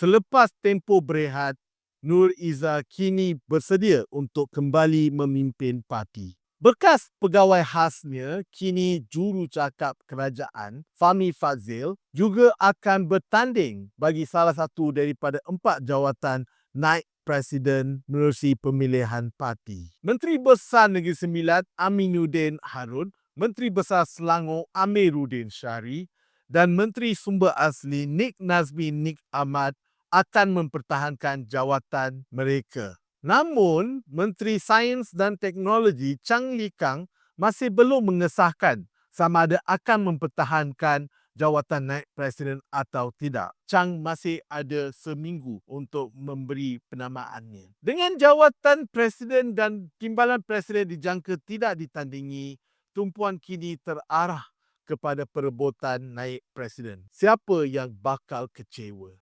Selepas tempoh berehat, Nur Iza kini bersedia untuk kembali memimpin parti. Bekas pegawai khasnya kini juru cakap kerajaan Fahmi Fazil juga akan bertanding bagi salah satu daripada empat jawatan naik presiden menerusi pemilihan parti. Menteri Besar Negeri Sembilan Aminuddin Harun, Menteri Besar Selangor Amiruddin Syari dan Menteri Sumber Asli Nik Nazmi Nik Ahmad akan mempertahankan jawatan mereka. Namun, Menteri Sains dan Teknologi Chang Li Kang masih belum mengesahkan sama ada akan mempertahankan jawatan naik presiden atau tidak. Chang masih ada seminggu untuk memberi penamaannya. Dengan jawatan presiden dan timbalan presiden dijangka tidak ditandingi, tumpuan kini terarah kepada perebutan naik presiden. Siapa yang bakal kecewa?